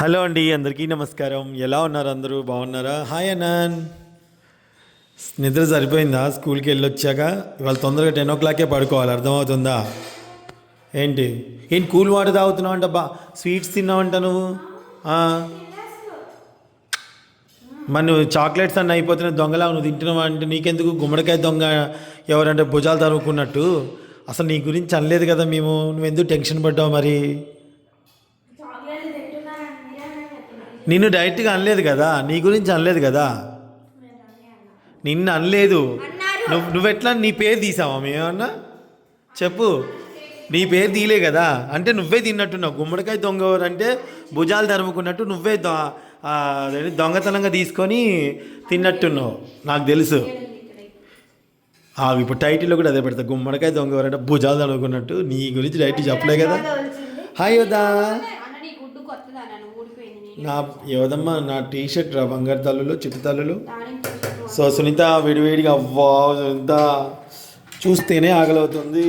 Hello అండి అందరికీ నమస్కారం. ఎలా ఉన్నారు అందరూ? బాగున్నారా? హాయ్ అనాన్. నిద్ర సరిపోయిందా? స్కూల్కి వెళ్ళొచ్చాక? ఇవాళ తొందరగా టెన్ ఓ క్లాకే పడుకోవాలి అర్థమవుతుందా? ఏంటి? ఏంటి కూల్ వాటర్ తాగుతున్నావు అంట బా? స్వీట్స్ తిన్నావంట నువ్వు? ఆ. మరి నువ్వు చాక్లెట్స్ అన్నీ అయిపోతున్నాయి దొంగలా నువ్వు తింటున్నావు అంటే నీకెందుకు? గుమ్మడికాయ దొంగ ఎవరంటే భుజాలు తరుముకున్నట్టు. అసలు నీ గురించి అనలేదు కదా మేము. నువ్వెందుకు టెన్షన్ పడ్డావు మరి? నిన్ను డైరెక్ట్గా అనలేదు కదా? నీ గురించి అనలేదు కదా? నిన్ను అనలేదు. నువ్వు నువ్వెట్లా నీ పేరు తీసావా? మేమన్నా చెప్పు. నీ పేరు తీయలే కదా? అంటే నువ్వే తిన్నట్టున్నావు. గుమ్మడికాయ దొంగ అంటే భుజాలు తరుముకున్నట్టు నువ్వే దొంగతనంగా తీసుకొని తిన్నట్టున్నావు. నాకు తెలుసు. ఇప్పుడు టైటిల్లో కూడా అదే పెడతా. గుమ్మడికాయ దొంగ ఎవరంటే భుజాలు తరుముకున్నట్టు నీ గురించి డైరెక్ట్ చెప్పలే కదా. హాయ్ యోదా అన్న నీ గుడ్డు కొత్తదా నన్ను ఊడిపోయింది నేను నా యోదమ్మ నా టీ షర్ట్ రా బంగారు తల్లులు చిట్టు తల్లులు. సో సునీత విడివిడిగా అవ్వా సునీత చూస్తేనే ఆకలవుతుంది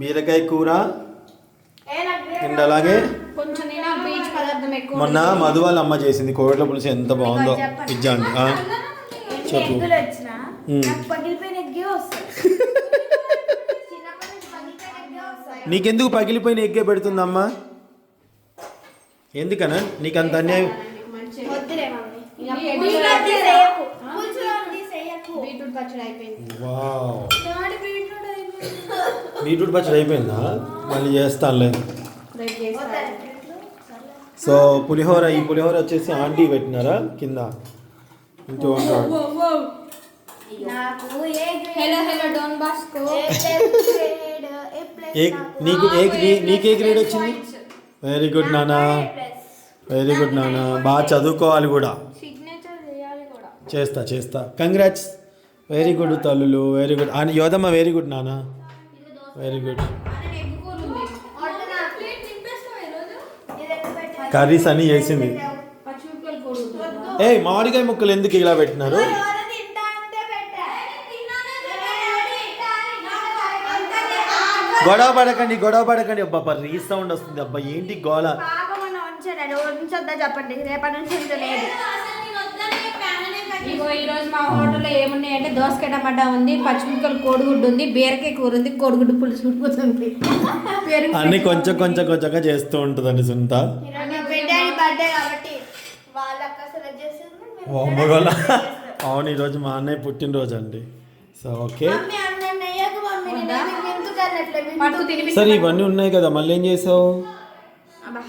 బీరకాయ కూర అండ్ అలాగే. మొన్న మధు వాళ్ళ అమ్మ చేసింది కోవిడ్ల పులుసు ఎంత బాగుందో. ఇజ్జా అండి చెప్పు. నీకెందుకు పగిలిపోయిన ఎగ్గే పెడుతుందమ్మా? ఎందుకనా నీకు అంత అన్యాయం బీట్రూట్ పచ్చడి అయిపోయింది. మళ్ళీ చేస్తానులే. సో పులిహోర ఈ పులిహోర వచ్చేసి ఆంటీ పెట్టినారా? కింద. ఉంటాడు నాకు ఏ hello hello Don Bosco. Grade? A plus A నీకు? ఏ గ్రేడ్ వచ్చింది? వెరీ గుడ్ నానా వెరీ గుడ్ నానా బాగా చదువుకోవాలి కూడా. సిగ్నేచర్ చేయాలి కూడా. చేస్తా చేస్తా. కంగ్రాట్స్ వెరీ గుడ్ తల్లులు. వెరీ గుడ్ అని యోధమ్మ వెరీ గుడ్ నానా వెరీ గుడ్? కర్రీస్ అన్నీ చేసింది. ఏ మామిడికాయ ముక్కలు ఎందుకు ఇలా పెట్టినారు ఎవరు తింటా అంటే పెట్టా గొడవ పడకండి గొడవ పడకండి. అబ్బా రీ సౌండ్ వస్తుంది. అబ్బా ఏంటి ఉంచాడు. ఉంచొద్దా చెప్పండి. రేపటి నుంచి ఉంచలేదు. ఇగో ఈ రోజు మా హోటల్లో ఏమున్నాయంటే దోసకాయ టమాటా ఉంది పచ్చిమిరపకాయలు కోడిగుడ్డు ఉంది బీరకాయ కూర ఉంది కోడిగుడ్డు పులుసు పెరుగు అన్ని కొంచెం కొంచెం కొంచెంగా చేస్తూ ఉంటుందండి సునీత. అమ్మగోళ అవును ఈరోజు మా అన్నయ్య పుట్టినరోజు అండి. సో ఓకే మమ్మీ అన్న నెయ్యకు మమ్మీ నేను నీకు ఎందుకు అన్నట్లే పట్టు తినిపి సరే ఇవన్నీ ఉన్నాయి కదా మళ్ళీ ఏం చేసావు?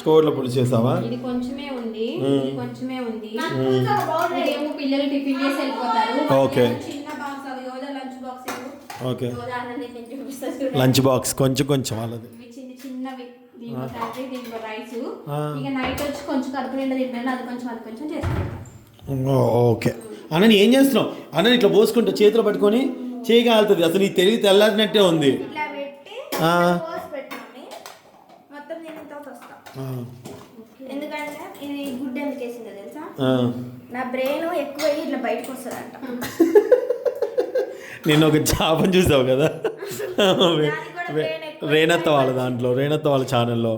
కోడ్ల పులుసు చేసావా? ఇది కొంచెమే ఉంది ఇది కొంచెమే ఉంది. ఇదేమో పిల్లలు టిఫిన్ చేసి వెళ్ళిపోతారు. ఓకే. చిన్న బాక్స్ అవి Yodha lunch box okay. Lunch box కొంచెం కొంచెం వాళ్ళది. చిన్న చిన్నవి. దీంట్లో కర్రీ దీంట్లో రైస్ ఆ. ఇక నైట్ వచ్చి కొంచెం కడుపు నిండా తింటాను అది కొంచెం అది కొంచెం చేస్తాను. Oh, okay. అన్న ఏం చేస్తున్నావు? అన్న ఇట్లా పోసుకుంటే చేతిలో పట్టుకొని చేయగలుగుతుంది అసలు నీ తెలివి తెల్లారినట్టే ఉంది ఇట్లా పెట్టి ఆ. పోసి పెట్టండి మొత్తం నేను ఇంత వస్తా. ఆ, ఎందుకంటే ఇది గుడ్ ఎందుకు వేసిందో తెలుసా? ఆ. నా బ్రెయిన్ ఎక్కువ అయ్యి ఇట్లా బయటకు వస్తుందంట. నిన్న ఒక చేపను చూసావు కదా? రేణత్త వాళ్ళ దాంట్లో రేణత్త వాళ్ళ ఛానల్లో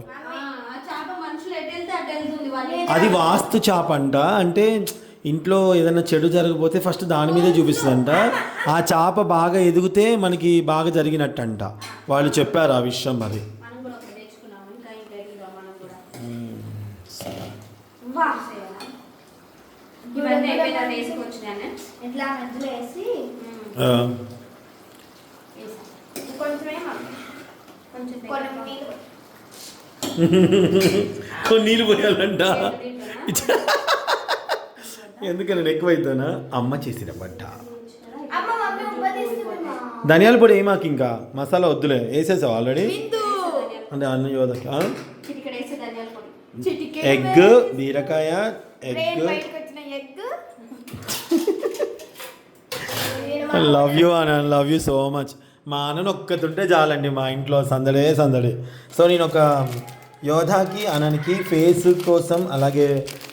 అది వాస్తు చేప అంట. అంటే ఇంట్లో ఏదైనా చెడు జరగకపోతే ఫస్ట్ దాని మీదే చూపిస్తుందంట. ఆ చేప బాగా ఎదిగితే మనకి బాగా జరిగినట్టంట. వాళ్ళు చెప్పారు ఆ విషయం మరి. కొన్ని నీళ్ళు పోయాలంట? ఎందుకని నేను ఎక్కువైతానా అమ్మ చేసిన వంట అమ్మ మమ్మీ ఉప్పు తీసుకుంది మా. ధనియాల పొడి ఏమాకి ఇంకా? మసాలా వద్దులే. వేసేసావు ఆల్రెడీ అంటే అన్న యోధకి ఎగ్ బీరకాయ ఎగ్. లవ్ యూ అన్న లవ్ యూ సో మచ్ మా అన్నను ఒక్కతుంటే చాలండి మా ఇంట్లో. సందడే సందడి. సో నేను ఒక యోధాకి అననికి ఫేస్ కోసం అలాగే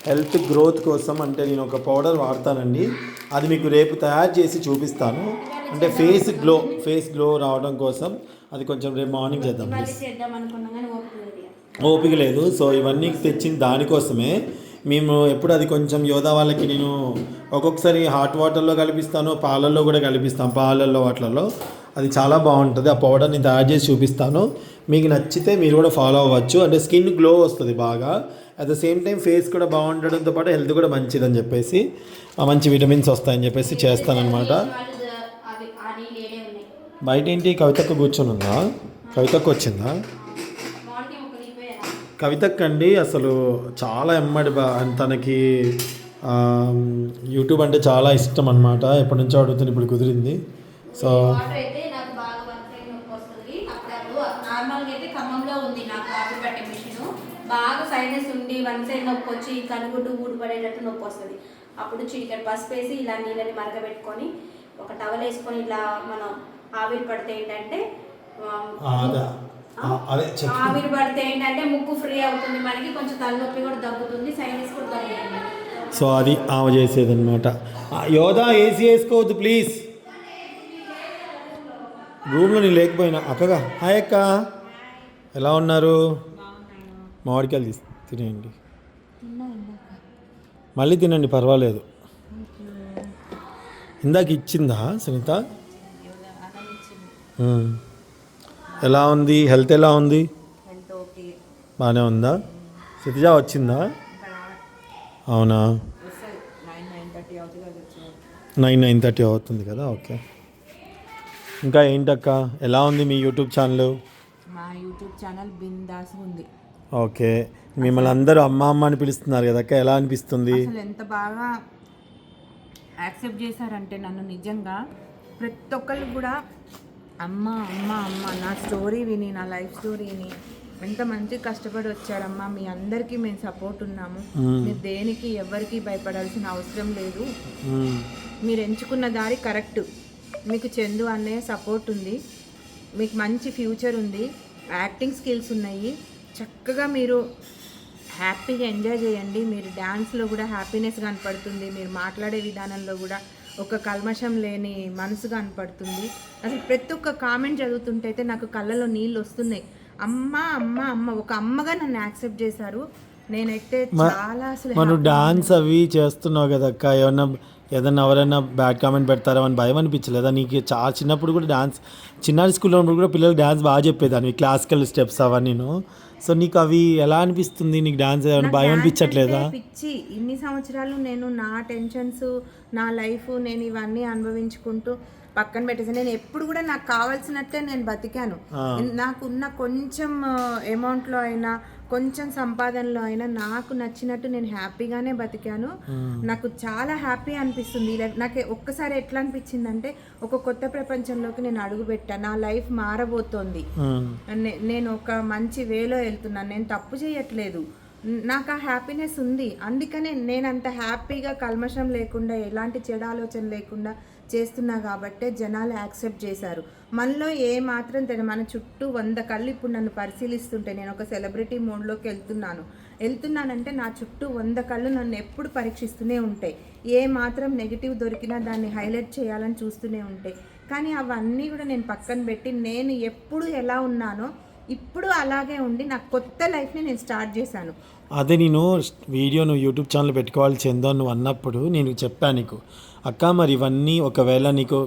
హెల్త్ గ్రోత్ కోసం అంటే నేను ఒక పౌడర్ వాడతానండి. అది మీకు రేపు తయారు చేసి చూపిస్తాను. అంటే ఫేస్ గ్లో ఫేస్ గ్లో రావడం కోసం అది కొంచెం రేపు మార్నింగ్ చేద్దాం ఓపిక లేదు సో ఇవన్నీ తెచ్చింది దానికోసమే మేము ఎప్పుడు అది కొంచెం యోధా వాళ్ళకి నేను ఒక్కొక్కసారి హాట్ వాటర్లో కలిపిస్తాను పాలల్లో కూడా కలిపిస్తాను పాలల్లో వాటిలలో అది చాలా బాగుంటుంది. ఆ పౌడర్ని తయారు చేసి చూపిస్తాను. మీకు నచ్చితే మీరు కూడా ఫాలో అవ్వచ్చు. అంటే స్కిన్ గ్లో వస్తుంది బాగా. At the same time face కూడా బాగుండడంతో పాటు హెల్త్ కూడా మంచిదని చెప్పేసి మంచి విటమిన్స్ వస్తాయని చెప్పేసి చేస్తానన్నమాట వాళ్ళు ద- అవి ఆ నీళ్ళు ఏడే ఉన్నాయి బయట ఏంటి కవితకు కూర్చొని ఉందా కవితకు వచ్చిందా? మామిడికాయ కవితకు అండి అసలు చాలా ఎమ్మడి బా తనకి యూట్యూబ్ అంటే చాలా ఇష్టం అనమాట ఎప్పటి నుంచో అడుగుతుంది ఇప్పుడు కుదిరింది. సో ఉంది నాకు వాటర్ బాగా సైనస్ ఉండి వన్ సైడ్ నొప్పి వచ్చి కనుగుడ్డు ఊడిపడేటట్టు నొప్పి వస్తుంది. అప్పుడు చిటికెట్ పసుపు వేసి ఇలా నీళ్ళని మరగబెట్టుకొని ఒక టవల్ వేసుకొని ఇలా మనం ఆవిరి పడితే ఏంటంటే ఆవిరి పడితే ఏంటంటే ముక్కు ఫ్రీ అవుతుంది. మనకి కొంచెం తలనొప్పి కూడా తగ్గుతుంది. సైనస్ కూడా తగ్గుతుంది. సో అది ఆమె చేసేది అనమాట యోధా ఏసీ వేసుకోవద్దు ప్లీజ్. రూమ్లో నేను లేకపోయినా. అక్కగా. హాయ్ అక్క. ఎలా ఉన్నారు? మామిడికాయలు తీసి తినేయండి. మళ్ళీ తినండి పర్వాలేదు. ఇందాక ఇచ్చిందా సునీత. ఎలా ఉంది? హెల్త్ ఎలా ఉంది? బాగానే ఉందా? సితిజ వచ్చిందా? అవునా? నైన్ నైన్ థర్టీ అవుతుంది కదా ఓకే. ఇంకా ఏంటక్క? ఎలా ఉంది మీ యూట్యూబ్ ఛానల్? మా యూట్యూబ్ ఛానల్ బిందాస్ ఉంది. ఓకే. మిమ్మల్ని అందరూ అమ్మ అమ్మ అని పిలుస్తున్నారు కదా అక్క ఎలా అనిపిస్తుంది? అసలు ఎంత బాగా యాక్సెప్ట్ చేశారంటే నన్ను నిజంగా ప్రతి ఒక్కళ్ళు కూడా అమ్మ అమ్మ అమ్మ నా స్టోరీ విని నా లైఫ్ స్టోరీ విని ఎంత మంచి కష్టపడి వచ్చారమ్మా. మీ అందరికీ మేము సపోర్ట్ ఉన్నాము. మీరు దేనికి ఎవరికి భయపడాల్సిన అవసరం లేదు. మీరు ఎంచుకున్న దారి కరెక్ట్ మీకు చందు అన్నయ్య సపోర్ట్ ఉంది. మీకు మంచి ఫ్యూచర్ ఉంది. యాక్టింగ్ స్కిల్స్ ఉన్నాయి. చక్కగా మీరు హ్యాపీగా ఎంజాయ్ చేయండి. మీరు డ్యాన్స్లో కూడా హ్యాపీనెస్ కనపడుతుంది. మీరు మాట్లాడే విధానంలో కూడా ఒక కల్మషం లేని మనసు కనపడుతుంది. అసలు ప్రతి ఒక్క కామెంట్ చదువుతుంటే అయితే నాకు కళ్ళలో నీళ్ళు వస్తున్నాయి. అమ్మ అమ్మ అమ్మ ఒక అమ్మగా నన్ను యాక్సెప్ట్ చేశారు. నేనైతే చాలా అసలు మనం. డాన్స్ అవి చేస్తున్నావు కదా అక్క. ఏమన్నా ఏదన్నా ఎవరైనా బ్యాడ్ కామెంట్ పెడతారో అని భయం అనిపించలేదా? నీకు చాలా చిన్నప్పుడు కూడా డాన్స్ చిన్న స్కూల్లో ఉన్నప్పుడు కూడా పిల్లలు డాన్స్ బాగా చెప్పేదాన్ని. Classical steps అవన్నీను. సో నీకు అవి ఎలా అనిపిస్తుంది? నీకు డాన్స్ ఏమైనా భయం అనిపించట్లేదా? పిచ్చి. ఇన్ని సంవత్సరాలు నేను నా టెన్షన్స్ నా లైఫ్ నేను ఇవన్నీ అనుభవించుకుంటూ పక్కన పెట్టేసి నేను ఎప్పుడు కూడా నాకు కావాల్సినట్టే నేను బతికాను. నాకున్న కొంచెం అమౌంట్లో అయినా కొంచెం సంపాదనలో అయినా నాకు నచ్చినట్టు నేను హ్యాపీగానే బతికాను. నాకు చాలా హ్యాపీ అనిపిస్తుంది. నాకు ఒక్కసారి ఎట్లా అనిపించిందంటే ఒక కొత్త ప్రపంచంలోకి నేను అడుగు పెట్టాను నా లైఫ్ మారబోతోంది. నేను ఒక మంచి వేలో వెళ్తున్నాను. నేను తప్పు చేయట్లేదు. నాకు ఆ హ్యాపీనెస్ ఉంది. అందుకనే నేను అంత హ్యాపీగా కల్మషం లేకుండా ఎలాంటి చెడు ఆలోచన లేకుండా చేస్తున్నా కాబట్టే జనాలు యాక్సెప్ట్ చేశారు. మనలో ఏ మాత్రం మన చుట్టూ వంద కళ్ళు ఇప్పుడు నన్ను పరిశీలిస్తుంటే నేను ఒక సెలబ్రిటీ మోడ్లోకి వెళ్తున్నాను. వెళ్తున్నానంటే నా చుట్టూ వంద కళ్ళు నన్ను ఎప్పుడు పరీక్షిస్తూనే ఉంటాయి. ఏ మాత్రం నెగిటివ్ దొరికినా దాన్ని హైలైట్ చేయాలని చూస్తూనే ఉంటాయి. కానీ అవన్నీ కూడా నేను పక్కన పెట్టి నేను ఎప్పుడు ఎలా ఉన్నానో ఇప్పుడు అలాగే ఉండి నా కొత్త లైఫ్ని నేను స్టార్ట్ చేశాను. అదే నేను వీడియో నువ్వు యూట్యూబ్ ఛానల్ పెట్టుకోవాలి చందో నువ్వు అన్నప్పుడు నేను చెప్పాను నీకు అక్క మరి ఇవన్నీ ఒకవేళ నీకు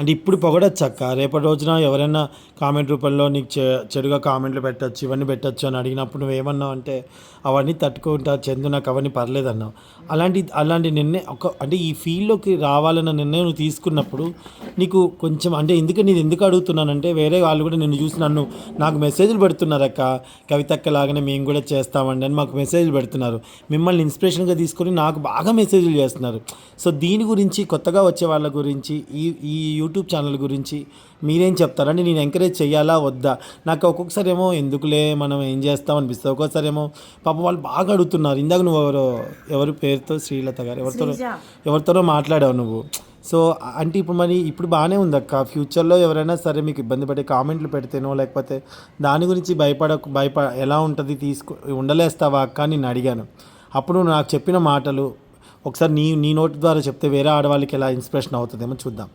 అంటే ఇప్పుడు పొగడొచ్చక్క రేపటి రోజున ఎవరైనా కామెంట్ రూపంలో నీకు చె చెడుగా కామెంట్లు పెట్టచ్చు ఇవన్నీ పెట్టచ్చు అని అడిగినప్పుడు నువ్వేమన్నావు అంటే అవన్నీ తట్టుకుంటా చందు నాకు అవన్నీ పర్లేదన్నావు. అలాంటి అలాంటి నిర్ణయం ఒక అంటే ఈ ఫీల్డ్లోకి రావాలన్న నిర్ణయం నువ్వు తీసుకున్నప్పుడు నీకు కొంచెం అంటే ఎందుకు నేను ఎందుకు అడుగుతున్నానంటే వేరే వాళ్ళు కూడా నిన్ను చూసి నన్ను నాకు మెసేజ్లు పెడుతున్నారక్క కవితక్క లాగానే మేము కూడా చేస్తామండి అని మాకు మెసేజ్లు పెడుతున్నారు. మిమ్మల్ని ఇన్స్పిరేషన్గా తీసుకొని నాకు బాగా మెసేజ్లు చేస్తున్నారు. సో దీని గురించి కొత్తగా వచ్చే వాళ్ళ గురించి ఈ ఈ యూట్యూబ్ ఛానల్ గురించి మీరేం చెప్తారంటే నేను ఎంకరేజ్ చేయాలా వద్దా? నాకు ఒక్కొక్కసారి ఏమో ఎందుకులే మనం ఏం చేస్తాం అనిపిస్తుంది. ఒక్కొక్కసారి ఏమో పాపం వాళ్ళు బాగా అడుగుతున్నారు. ఇందాక నువ్వు ఎవరో ఎవరి పేరుతో? శ్రీలత గారు. ఎవరితో. ఎవరితోనో మాట్లాడావు నువ్వు. సో అంటే ఇప్పుడు మరి ఇప్పుడు బాగానే ఉంది అక్క. ఫ్యూచర్లో ఎవరైనా సరే మీకు ఇబ్బంది పడే కామెంట్లు పెడితేనో లేకపోతే దాని గురించి భయపడ భయప ఎలా ఉంటుంది తీసుకు ఉండలేస్తావా అక్క నేను అడిగాను. అప్పుడు నాకు చెప్పిన మాటలు ఒకసారి నీ నీ నోటి ద్వారా చెప్తే వేరే ఆడవాళ్ళకి ఎలా ఇన్స్పిరేషన్ అవుతుందేమో చూద్దాం.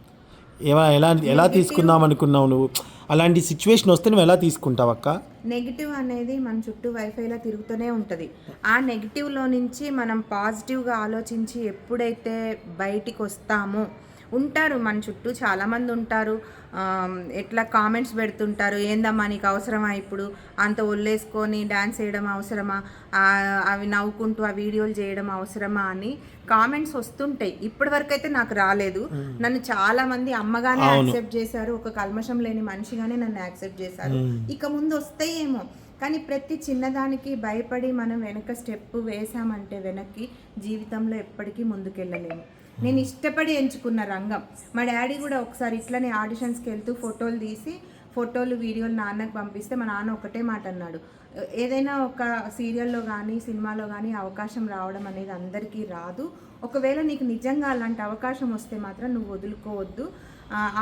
ఎలా ఎలా తీసుకుందాం అనుకున్నావు నువ్వు? అలాంటి సిచ్యువేషన్ వస్తే నువ్వు ఎలా తీసుకుంటావు అక్క? నెగిటివ్ అనేది మన చుట్టూ వైఫైలా తిరుగుతూనే ఉంటుంది. ఆ నెగిటివ్లో నుంచి మనం పాజిటివ్గా ఆలోచించి ఎప్పుడైతే బయటికి వస్తామో ఉంటారు మన చుట్టూ చాలామంది ఉంటారు. ఎట్లా కామెంట్స్ పెడుతుంటారు ఏందమ్మా నీకు అవసరమా ఇప్పుడు? అంత ఒళ్ళేసుకొని డ్యాన్స్ వేయడం అవసరమా? అవి నవ్వుకుంటూ ఆ వీడియోలు చేయడం అవసరమా? అని కామెంట్స్ వస్తుంటాయి. ఇప్పటి వరకు అయితే నాకు రాలేదు. నన్ను చాలా మంది అమ్మగానే యాక్సెప్ట్ చేశారు. ఒక కల్మషం లేని మనిషిగానే నన్ను యాక్సెప్ట్ చేశారు. ఇక ముందు వస్తాయేమో కానీ ప్రతి చిన్నదానికి భయపడి మనం వెనక స్టెప్ వేసామంటే వెనక్కి జీవితంలో ఎప్పటికీ ముందుకెళ్ళలేము. నేను ఇష్టపడి ఎంచుకున్న రంగం. మా డాడీ కూడా ఒకసారి ఇట్లనే ఆడిషన్స్కి వెళ్తూ ఫోటోలు తీసి ఫోటోలు వీడియోలు నాన్నకు పంపిస్తే మా నాన్న ఒకటే మాట అన్నాడు. ఏదైనా ఒక సీరియల్లో కానీ సినిమాలో కానీ అవకాశం రావడం అనేది అందరికీ రాదు. ఒకవేళ నీకు నిజంగా అలాంటి అవకాశం వస్తే మాత్రం నువ్వు వదులుకోవద్దు.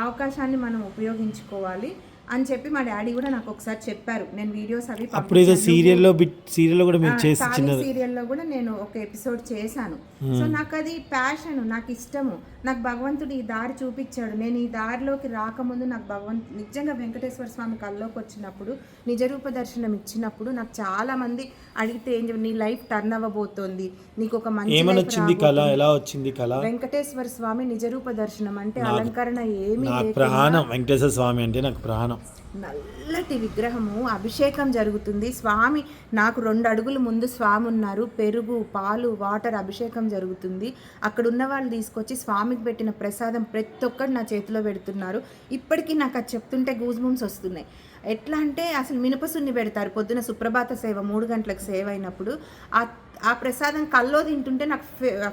అవకాశాన్ని మనం ఉపయోగించుకోవాలి. అని చెప్పి మా డాడీ కూడా నాకు ఒకసారి చెప్పారు. నేను వీడియోస్ అవి అప్పుడు ఏదో సీరియల్లో కూడా మీరు చేసి సీరియల్లో కూడా నేను ఒక ఎపిసోడ్ చేశాను. సో నాకు అది ప్యాషన్ నాకు ఇష్టము. నాకు భగవంతుడు ఈ దారి చూపించాడు. నేను ఈ దారిలోకి రాకముందు నాకు భగవంత్ నిజంగా వెంకటేశ్వర స్వామి కల్లోకి వచ్చినప్పుడు నిజరూప దర్శనం ఇచ్చినప్పుడు నాకు చాలా మంది అడిగితే ఏం నీ లైఫ్ టర్న్ అవ్వబోతోంది. నీకు ఒక మంచి కళ. ఎలా వచ్చింది కళ? వెంకటేశ్వర స్వామి నిజరూప దర్శనం అంటే అలంకరణ ఏమీ ప్రాణం వెంకటేశ్వర స్వామి అంటే నాకు ప్రాణం నల్లటి విగ్రహము అభిషేకం జరుగుతుంది. స్వామి నాకు రెండు అడుగులు ముందు స్వామి ఉన్నారు. పెరుగు పాలు వాటర్ అభిషేకం జరుగుతుంది. అక్కడ ఉన్న వాళ్ళు తీసుకొచ్చి స్వామికి పెట్టిన ప్రసాదం ప్రతి ఒక్కరు నా చేతిలో పెడుతున్నారు. ఇప్పటికీ నాకు అది చెప్తుంటే గూజ్ బంప్స్ వస్తున్నాయి. ఎట్లా అంటే అసలు మినపసున్ని పెడతారు. పొద్దున సుప్రభాత సేవ మూడు గంటలకు సేవ అయినప్పుడు. ఆ ఆ ప్రసాదం కల్లో తింటుంటే నాకు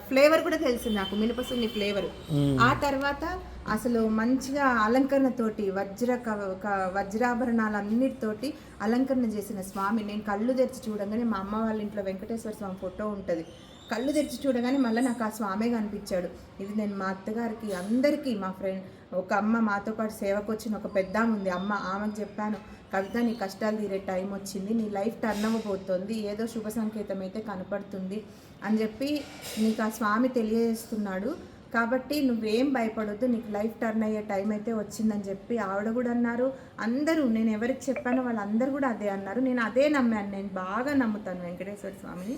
ఫ్లేవర్ కూడా తెలిసింది నాకు మినపసున్ని ఫ్లేవర్ ఆ తర్వాత అసలు మంచిగా అలంకరణతోటి వజ్ర క- వజ్రాభరణాలన్నిటితోటి అలంకరణ చేసిన స్వామి. నేను కళ్ళు తెరిచి చూడగానే మా అమ్మ వాళ్ళ ఇంట్లో వెంకటేశ్వర స్వామి ఫోటో ఉంటుంది. కళ్ళు తెరిచి చూడగానే మళ్ళీ నాకు ఆ స్వామే కనిపించాడు. ఇది నేను మా అత్తగారికి అందరికీ మా ఫ్రెండ్ ఒక అమ్మ మాతో పాటు సేవకు వచ్చిన ఒక పెద్ద ఉంది అమ్మ ఆమెకు చెప్పాను కవిత నీ కష్టాలు తీరే టైం వచ్చింది. నీ లైఫ్ టర్న్ అవ్వబోతోంది. ఏదో శుభ సంకేతం అయితే కనపడుతుంది అని చెప్పి నీకు ఆ స్వామి తెలియజేస్తున్నాడు. కాబట్టి నువ్వేం భయపడొద్దు నీకు లైఫ్ టర్న్ అయ్యే టైం అయితే వచ్చిందని చెప్పి ఆవిడ కూడా అన్నారు. అందరూ నేను ఎవరికి చెప్పానో వాళ్ళందరూ కూడా అదే అన్నారు. నేను అదే నమ్మాను. నేను బాగా నమ్ముతాను వెంకటేశ్వర స్వామిని.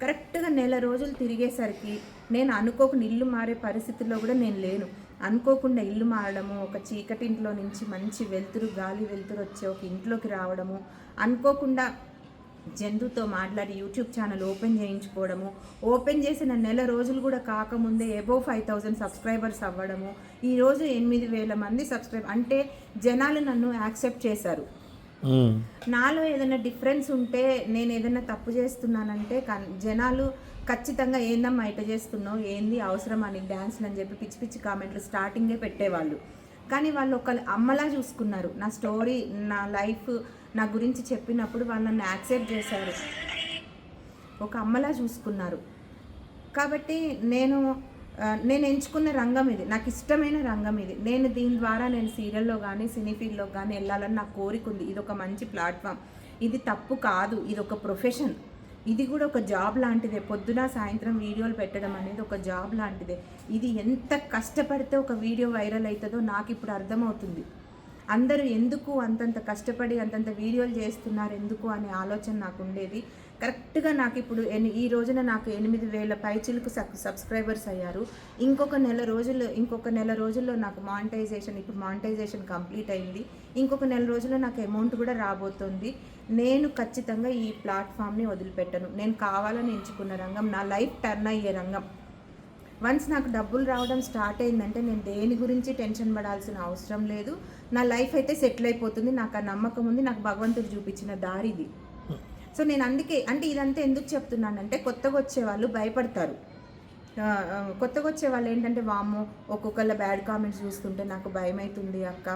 కరెక్ట్గా నెల రోజులు తిరిగేసరికి నేను అనుకోకుండా ఇల్లు మారే పరిస్థితుల్లో కూడా నేను లేను. అనుకోకుండా ఇల్లు మారడము ఒక చీకటి ఇంట్లో నుంచి మంచి వెలుతురు గాలి వెలుతురు వచ్చే ఒక ఇంట్లోకి రావడము అనుకోకుండా జంతుతో మాట్లాడి యూట్యూబ్ ఛానల్ ఓపెన్ చేయించుకోవడము ఓపెన్ చేసిన నెల రోజులు కూడా కాకముందే ఎబో ఫైవ్ థౌజండ్ సబ్స్క్రైబర్స్ అవ్వడము ఈరోజు ఎనిమిది వేల మంది సబ్స్క్రైబ్ అంటే జనాలు నన్ను యాక్సెప్ట్ చేశారు. నాలో ఏదైనా డిఫరెన్స్ ఉంటే నేను ఏదైనా తప్పు చేస్తున్నానంటే జనాలు ఖచ్చితంగా ఏందమ్మా ఇట చేస్తున్నావు? ఏంది? అవసరం అని డ్యాన్స్లు అని చెప్పి పిచ్చి పిచ్చి కామెంట్లు స్టార్టింగే పెట్టేవాళ్ళు. కానీ వాళ్ళు ఒక అమ్మలా చూసుకున్నారు. నా స్టోరీ నా లైఫ్ నా గురించి చెప్పినప్పుడు వాళ్ళు నన్ను యాక్సెప్ట్ చేశారు. ఒక అమ్మలా చూసుకున్నారు. కాబట్టి నేను నేను ఎంచుకున్న రంగం ఇది. నాకు ఇష్టమైన రంగం ఇది. నేను దీని ద్వారా నేను సీరియల్లో కానీ సినీ ఫీల్డ్లో కానీ వెళ్ళాలని నాకు కోరిక ఉంది. ఇది ఒక మంచి ప్లాట్ఫామ్ ఇది తప్పు కాదు. ఇది ఒక ప్రొఫెషన్. ఇది కూడా ఒక జాబ్ లాంటిదే. పొద్దున సాయంత్రం వీడియోలు పెట్టడం అనేది ఒక జాబ్ లాంటిదే. ఇది ఎంత కష్టపడితే ఒక వీడియో వైరల్ అవుతుందో నాకు ఇప్పుడు అర్థమవుతుంది. అందరూ ఎందుకు అంతంత కష్టపడి అంతంత వీడియోలు చేస్తున్నారు ఎందుకు అనే ఆలోచన నాకు ఉండేది. కరెక్ట్గా నాకు ఇప్పుడు ఎని ఈ రోజున నాకు ఎనిమిది వేల పైచిలకు సబ్ సబ్స్క్రైబర్స్ అయ్యారు. ఇంకొక నెల రోజుల్లో ఇంకొక నెల రోజుల్లో నాకు మానిటైజేషన్ ఇప్పుడు మానిటైజేషన్ కంప్లీట్ అయింది. ఇంకొక నెల రోజుల్లో నాకు అమౌంట్ కూడా రాబోతుంది. నేను ఖచ్చితంగా ఈ ప్లాట్ఫామ్ని వదిలిపెట్టను. నేను కావాలని ఎంచుకున్న రంగం నా లైఫ్ టర్న్ అయ్యే రంగం. వన్స్ నాకు డబ్బులు రావడం స్టార్ట్ అయిందంటే నేను దేని గురించి టెన్షన్ పడాల్సిన అవసరం లేదు. నా లైఫ్ అయితే సెటిల్ అయిపోతుంది. నాకు ఆ నమ్మకం ఉంది. నాకు భగవంతుడు చూపించిన దారి ఇది. సో నేను అందుకే అంటే ఇదంతా ఎందుకు చెప్తున్నానంటే కొత్తగా వచ్చే వాళ్ళు భయపడతారు. కొత్తగా వచ్చే వాళ్ళు ఏంటంటే వామ్మో ఒక్కొక్కళ్ళ బ్యాడ్ కామెంట్స్ చూస్తుంటే నాకు భయం అవుతుంది అక్క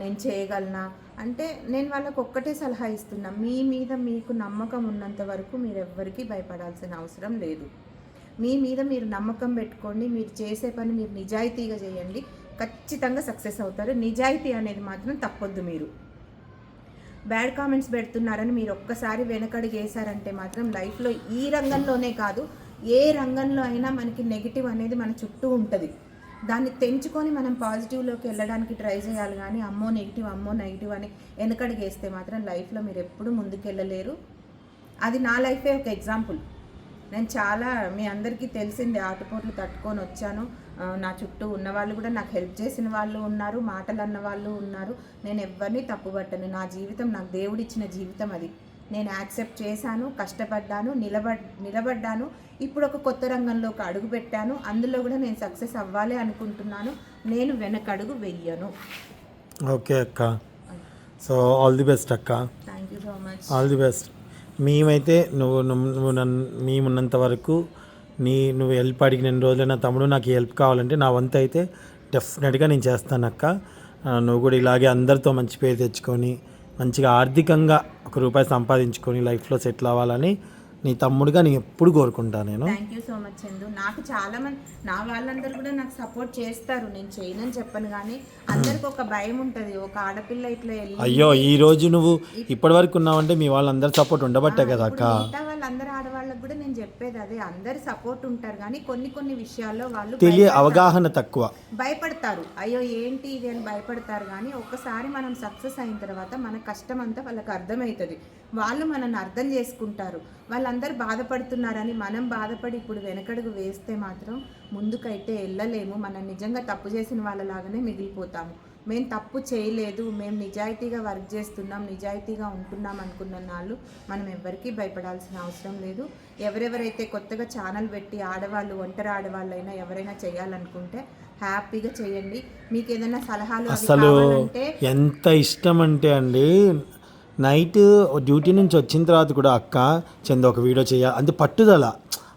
నేను చేయగలనా? అంటే నేను వాళ్ళకు ఒక్కటే సలహా ఇస్తున్నా. మీ మీద మీకు నమ్మకం ఉన్నంత వరకు మీరు ఎవ్వరికీ భయపడాల్సిన అవసరం లేదు. మీ మీద మీరు నమ్మకం పెట్టుకోండి మీరు చేసే పని మీరు నిజాయితీగా చేయండి. ఖచ్చితంగా సక్సెస్ అవుతారు. నిజాయితీ అనేది మాత్రం తప్పొద్దు మీరు. బ్యాడ్ కామెంట్స్ పెడుతున్నారని మీరు ఒక్కసారి వెనకడుగు వేశారంటే మాత్రం లైఫ్లో ఈ రంగంలోనే కాదు ఏ రంగంలో అయినా మనకి నెగిటివ్ అనేది మన చుట్టూ ఉంటుంది. దాన్ని తెంచుకొని మనం పాజిటివ్లోకి వెళ్ళడానికి ట్రై చేయాలి కానీ అమ్మో నెగిటివ్ అమ్మో నెగిటివ్ అని వెనకడిగేస్తే మాత్రం లైఫ్లో మీరు ఎప్పుడూ ముందుకెళ్ళలేరు. అది నా లైఫే ఒక ఎగ్జాంపుల్. నేను చాలా మీ అందరికీ తెలిసిందే ఆటుపోట్లు తట్టుకొని వచ్చాను. నా చుట్టూ ఉన్న వాళ్ళు కూడా నాకు హెల్ప్ చేసిన వాళ్ళు ఉన్నారు మాటలు అన్న వాళ్ళు ఉన్నారు. నేను ఎవరిని తప్పుపట్టను. నా జీవితం నాకు దేవుడిచ్చిన జీవితం అది. నేను యాక్సెప్ట్ చేశాను కష్టపడ్డాను నిలబడ్ నిలబడ్డాను. ఇప్పుడు ఒక కొత్త రంగంలోకి అడుగు పెట్టాను. అందులో కూడా నేను సక్సెస్ అవ్వాలి అనుకుంటున్నాను. నేను వెనకడుగు వెయ్యను. ఓకే అక్క. సో ఆల్ ది బెస్ట్ అక్క. Thank you so much. All the best. మేమైతే నువ్వు నువ్వు నన్ను మేమున్నంత వరకు నీ నువ్వు హెల్ప్ అడిగిన రోజులు నా తమ్ముడు నాకు హెల్ప్ కావాలంటే నా వంతు అయితే డెఫినెట్గా నేను చేస్తాను అక్క. నువ్వు కూడా ఇలాగే అందరితో మంచి పేరు తెచ్చుకొని మంచిగా ఆర్థికంగా ఒక రూపాయి సంపాదించుకొని లైఫ్లో సెటిల్ అవ్వాలని నీ తమ్ముడుగా నేను ఎప్పుడు కోరుకుంటాను నేను. Thank you so much Chandu నాకు చాలా మంది నా వాళ్ళందరూ కూడా నాకు సపోర్ట్ చేస్తారు. నేను చేయనని చెప్పను కానీ అందరికి ఒక భయం ఉంటుంది. ఒక ఆడపిల్ల ఇట్లా వెళ్ళి అయ్యో ఈ రోజు నువ్వు ఇప్పటి వరకు ఉన్నావంటే మీ వాళ్ళందరి సపోర్ట్ ఉండబట్టే కదా అక్క. మిగతా వాళ్ళందరూ ఆడవాళ్ళకి కూడా నేను చెప్పేది అదే. అందరు సపోర్ట్ ఉంటారు కానీ కొన్ని కొన్ని విషయాల్లో వాళ్ళు తెలియ. అవగాహన తక్కువ. భయపడతారు. అయ్యో ఏంటి ఇది అని భయపడతారు కానీ ఒక్కసారి మనం సక్సెస్ అయిన తర్వాత మన కష్టం అంతా వాళ్ళకి అర్థమవుతుంది. వాళ్ళు మనల్ని అర్థం చేసుకుంటారు. వాళ్ళందరూ బాధపడుతున్నారని మనం బాధపడి ఇప్పుడు వెనకడుగు వేస్తే మాత్రం ముందుకైతే వెళ్ళలేము మనం నిజంగా తప్పు చేసిన వాళ్ళలాగానే మిగిలిపోతాము. మేము తప్పు చేయలేదు మేము నిజాయితీగా వర్క్ చేస్తున్నాం నిజాయితీగా ఉంటున్నాం అనుకున్న వాళ్ళు మనం ఎవరికీ భయపడాల్సిన అవసరం లేదు. ఎవరెవరైతే కొత్తగా ఛానల్ పెట్టి ఆడవాళ్ళు ఒంటరి ఆడవాళ్ళైనా ఎవరైనా చేయాలనుకుంటే హ్యాపీగా చేయండి. మీకు ఏదైనా సలహాలు అసలు ఎంత ఇష్టం అంటే అండి నైట్ డ్యూటీ నుంచి వచ్చిన తర్వాత కూడా అక్క చందు ఒక వీడియో చేయాలి అంటే పట్టుదల.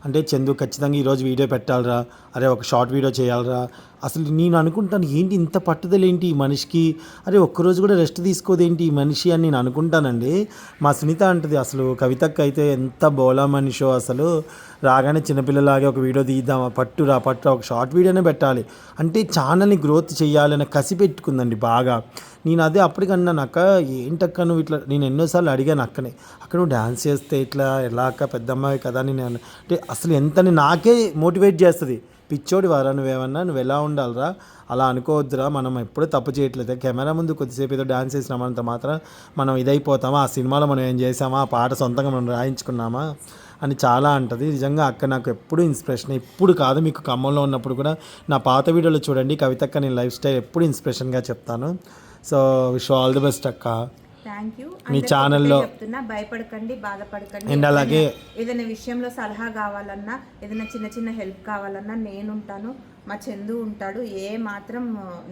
అంటే చందు ఖచ్చితంగా ఈరోజు వీడియో పెట్టాలిరా. అరే ఒక షార్ట్ వీడియో చేయాలిరా అసలు నేను అనుకుంటాను ఏంటి ఇంత పట్టుదల ఏంటి ఈ మనిషికి? అరే ఒక్కరోజు కూడా రెస్ట్ తీసుకోదేంటి ఈ మనిషి అని నేను అనుకుంటానండి. మా సునీత అంటది అసలు కవితకు అయితే ఎంత బోలా మనిషో అసలు. రాగానే చిన్నపిల్లలాగే ఒక వీడియో తీద్దాం పట్టు రా పట్టు ఒక షార్ట్ వీడియోనే పెట్టాలి. అంటే ఛానల్ని గ్రోత్ చేయాలని కసి పెట్టుకుందండి బాగా. నేను అదే అప్పటికన్నాను అక్క ఏంటక్క నువ్వు ఇట్లా? నేను ఎన్నోసార్లు అడిగాను అక్కనే అక్క నువ్వు డ్యాన్స్ చేస్తే ఇట్లా ఎలా అక్క పెద్దమ్మాయి కదా? అని నేను అంటే అసలు ఎంతని నాకే మోటివేట్ చేస్తుంది. పిచ్చోడి వారా నువ్వేమన్నా నువ్వు ఎలా ఉండాలిరా? అలా అనుకోవద్దురా మనం ఎప్పుడు తప్పు చేయట్లేదు. కెమెరా ముందు కొద్దిసేపు ఏదో డ్యాన్స్ చేసినామంత మాత్రం మనం ఇదైపోతామా? ఆ సినిమాలో మనం ఏం చేసామా ఆ పాట సొంతంగా మనం రాయించుకున్నామా? అని చాలా అంటది. నిజంగా అక్క నాకు ఎప్పుడు ఇన్స్పిరేషన్ ఇప్పుడు కాదు మీకు ఖమ్మంలో ఉన్నప్పుడు కూడా నా పాత వీడియోలో చూడండి. కవితక్క నేను లైఫ్ స్టైల్ ఎప్పుడు ఇన్స్పిరేషన్గా చెప్తాను. So wish all the best అక్క. థ్యాంక్ యూ మీ ఛానల్లో చెప్తున్నా భయపడకండి బాధపడకండి. అండ్ అలాగే ఏదైనా విషయంలో సలహా కావాలన్నా ఏదైనా చిన్న చిన్న హెల్ప్ కావాలన్నా నేను ఉంటాను మా చందు ఉంటాడు. ఏ మాత్రం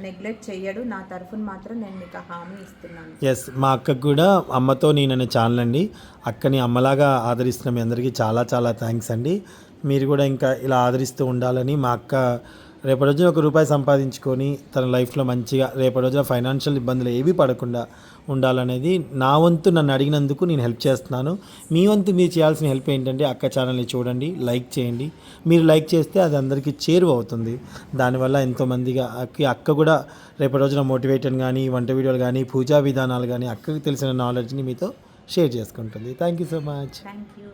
నెగ్లెక్ట్ చెయ్యడు. నా తరఫున మాత్రం నేను మీకు హామీ ఇస్తున్నాను. ఎస్ మా అక్కకు కూడా అమ్మతో నేననే ఛానల్ అండి. అక్కని అమ్మలాగా ఆదరిస్తున్న మీ అందరికీ చాలా చాలా థ్యాంక్స్ అండి. మీరు కూడా ఇంకా ఇలా ఆదరిస్తూ ఉండాలని మా అక్క రేపటి రోజున ఒక రూపాయి సంపాదించుకొని తన లైఫ్లో మంచిగా రేపటి రోజున ఫైనాన్షియల్ ఇబ్బందులు ఏవి పడకుండా ఉండాలనేది నా వంతు నన్ను అడిగినందుకు నేను హెల్ప్ చేస్తున్నాను. మీ వంతు మీరు చేయాల్సిన హెల్ప్ ఏంటంటే అక్క ఛానల్ని చూడండి లైక్ చేయండి. మీరు లైక్ చేస్తే అది అందరికీ చేరువ అవుతుంది. దానివల్ల ఎంతోమందిగా అక్క అక్క కూడా రేపటి రోజున మోటివేషన్ కానీ వంట వీడియోలు కానీ పూజా విధానాలు కానీ అక్కకి తెలిసిన నాలెడ్జ్ని మీతో షేర్ చేసుకుంటుంది. Thank you so much thank you